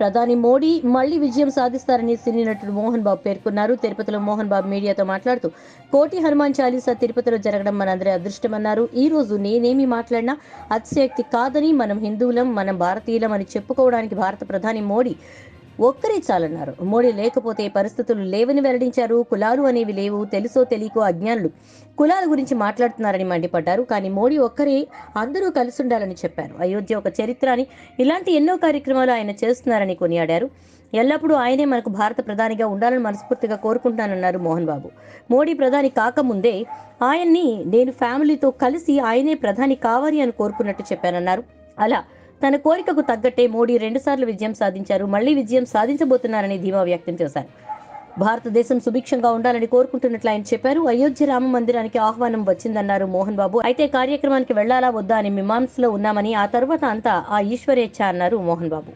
ప్రధాని మోడీ మళ్ళీ విజయం సాధిస్తారని సినీ నటుడు మోహన్ బాబు పేర్కొన్నారు. తిరుపతిలో మోహన్ బాబు మీడియాతో మాట్లాడుతూ కోటి హనుమాన్ చాలీసా తిరుపతిలో జరగడం మనందరి అదృష్టమన్నారు. ఈ రోజు నేనేమి మాట్లాడినా అతిశయక్తి కాదని మనం హిందువులం మనం భారతీయులం అని చెప్పుకోవడానికి భారత ప్రధాని మోడీ ఒక్కరే చాలన్నారు. మోడీ లేకపోతే పరిస్థితులు లేవని వెల్లడించారు. కులాలు అనేవి లేవు. తెలుసో తెలియకో అజ్ఞానులు కులాల గురించి మాట్లాడుతున్నారని మండిపడ్డారు. కానీ మోడీ ఒక్కరే అందరూ కలిసి ఉండాలని చెప్పారు. అయోధ్య ఒక చరిత్ర అని ఇలాంటి ఎన్నో కార్యక్రమాలు ఆయన చేస్తున్నారని కొనియాడారు. ఎల్లప్పుడూ ఆయనే మనకు భారత ప్రధానిగా ఉండాలని మనస్ఫూర్తిగా కోరుకుంటానన్నారు మోహన్ బాబు. మోడీ ప్రధాని కాకముందే ఆయన్ని నేను ఫ్యామిలీతో కలిసి ఆయనే ప్రధాని కావాలి అని కోరుకున్నట్టు చెప్పానన్నారు. అలా తన కోరికకు తగ్గట్టే మోడీ రెండుసార్లు విజయం సాధించారు. మళ్ళీ విజయం సాధించబోతున్నారని ధీమా వ్యక్తం చేశారు. భారతదేశం సుభిక్షంగా ఉండాలని కోరుకుంటున్నట్లు ఆయన చెప్పారు. అయోధ్య రామ మందిరానికి ఆహ్వానం వచ్చిందన్నారు మోహన్ బాబు. అయితే కార్యక్రమానికి వెళ్ళాలా వద్దా అని మీమాంసలో ఉన్నామని ఆ తర్వాత అంతా ఆ ఈశ్వరేచ్ఛ అన్నారు మోహన్ బాబు.